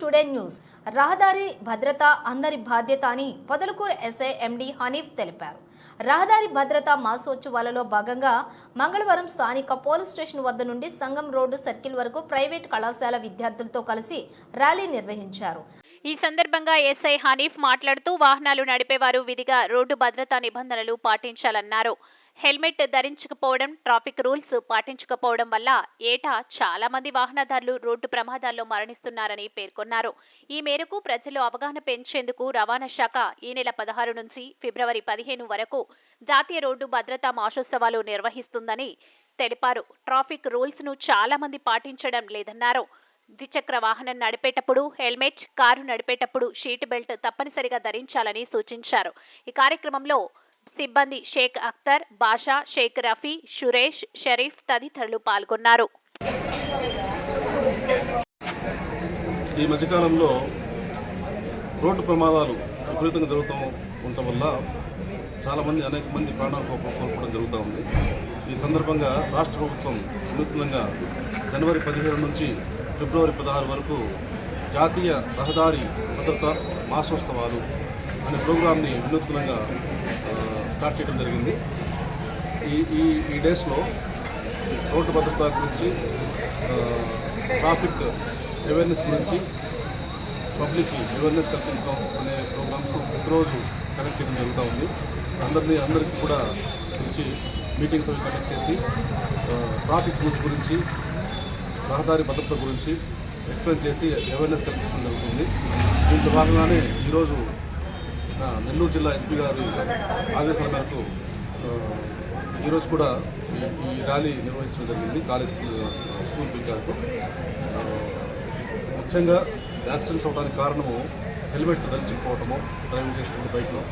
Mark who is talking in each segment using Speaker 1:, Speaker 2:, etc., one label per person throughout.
Speaker 1: Today news. రహదారి భద్రత అందరి బాధ్యత అని పొదలకూరు ఎస్ఐ ఎండి హనీఫ్ తెలిపారు. రహదారి భద్రత మాసోత్సవాలలో భాగంగా మంగళవారం స్థానిక పోలీస్ స్టేషన్ వద్ద నుండి సంగం రోడ్డు సర్కిల్ వరకు ప్రైవేట్ కళాశాల విద్యార్థులతో కలిసి ర్యాలీ నిర్వహించారు.
Speaker 2: ఈ సందర్భంగా ఎస్ఐ హనీఫ్ మాట్లాడుతూ వాహనాలు నడిపేవారు విధిగా రోడ్డు భద్రతా నిబంధనలు పాటించాలన్నారు. హెల్మెట్ ధరించకపోవడం ట్రాఫిక్ రూల్స్ పాటించకపోవడం వల్ల ఏటా చాలా మంది వాహనదారులు రోడ్డు ప్రమాదాల్లో మరణిస్తున్నారని పేర్కొన్నారు. ఈ మేరకు ప్రజలు అవగాహన పెంచేందుకు రవాణా శాఖ ఈ నెల పదహారు నుంచి ఫిబ్రవరి పదిహేను వరకు జాతీయ రోడ్డు భద్రతా మాసోత్సవాలు నిర్వహిస్తుందని తెలిపారు. ట్రాఫిక్ రూల్స్ను చాలా మంది పాటించడం లేదన్నారు. ద్విచక్ర వాహనం నడిపేటప్పుడు హెల్మెట్ కారు నడిపేటప్పుడు సీట్ బెల్ట్ తప్పనిసరిగా ధరించాలని సూచించారు. ఈ కార్యక్రమంలో సిబ్బంది షేక్ అఖ్తర్ బాషా షేక్ రఫీ సురేష్ షరీఫ్ తదితరులు పాల్గొన్నారు.
Speaker 3: ఈ మధ్యకాలంలో రోడ్డు ప్రమాదాలు విపరీతంగా జరుగుతూ ఉండటం వల్ల చాలామంది అనేక మంది ప్రాణాలు కోల్పోవడం జరుగుతూ ఉంది. ఈ సందర్భంగా రాష్ట్ర ప్రభుత్వం వినూత్నంగా జనవరి పదిహేను నుంచి ఫిబ్రవరి పదహారు వరకు జాతీయ రహదారి భద్రత మాసోత్సవాలు అనే ప్రోగ్రామ్ని వినూత్నంగా స్టార్ట్ చేయడం జరిగింది. ఈ ఈ ఈ డేస్లో రోడ్డు భద్రత గురించి ట్రాఫిక్ అవేర్నెస్ గురించి పబ్లిక్కి అవేర్నెస్ కల్పించడం అనే ప్రోగ్రామ్స్ ప్రతిరోజు కనెక్ట్ చేయడం జరుగుతూ ఉంది. అందరినీ అందరికీ కూడా గురించి మీటింగ్స్ అవి కండక్ట్ చేసి ట్రాఫిక్ రూల్స్ గురించి రహదారి భద్రత గురించి ఎక్స్ప్లెయిన్ చేసి అవేర్నెస్ కల్పించడం జరుగుతుంది. దీంట్లో భాగంగానే ఈరోజు నెల్లూరు జిల్లా ఎస్పీ గారి ఆదేశాల మేరకు ఈరోజు కూడా ఈ- ర్యాలీ నిర్వహించడం జరిగింది. కాలేజ్ స్కూల్ పిల్లలకు. ముఖ్యంగా యాక్సిడెంట్స్ అవడానికి కారణము హెల్మెట్ ధరించకపోవటము డ్రైవింగ్ చేసినప్పుడు బైక్లో.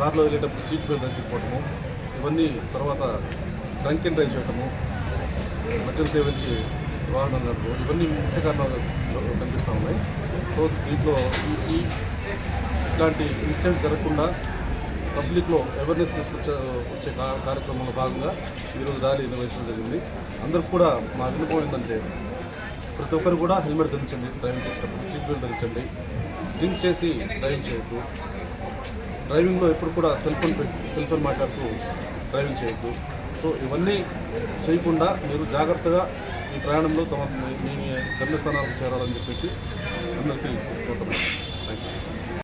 Speaker 3: కార్లో వెళ్ళేటప్పుడు సీట్ బెల్ట్ ధరించకపోవటము. ఇవన్నీ తర్వాత డ్రంక్ అండ్ డ్రైవ్ చేయటము మద్యం సేవించి వాహనం నడపడం ఇవన్నీ ముఖ్య కారణాలు కనిపిస్తూ ఉన్నాయి. సో దీంట్లో ఈ ఇట్లాంటి ఇన్సిడెంట్స్ జరగకుండా పబ్లిక్లో అవేర్నెస్ తీసుకొచ్చే వచ్చే కార్యక్రమంలో భాగంగా ఈరోజు ర్యాలీ నిర్వహించడం జరిగింది. అందరికి కూడా మా అనుభవం ఏంటంటే ప్రతి ఒక్కరు కూడా హెల్మెట్ ధరించండి డ్రైవింగ్ చేసేటప్పుడు సీట్ బెల్ట్ ధరించండి. డ్రింక్ చేసి డ్రైవింగ్ చేయొద్దు. డ్రైవింగ్లో ఎప్పుడు కూడా సెల్ ఫోన్ సెల్ ఫోన్ మాట్లాడుతూ డ్రైవింగ్ చేయొద్దు. సో ఇవన్నీ చేయకుండా మీరు జాగ్రత్తగా ఈ ప్రయాణంలో తమ మీ మీ గమ్యస్థానాలకు చేరాలని చెప్పేసి అందరికీ కోరుతున్నాను.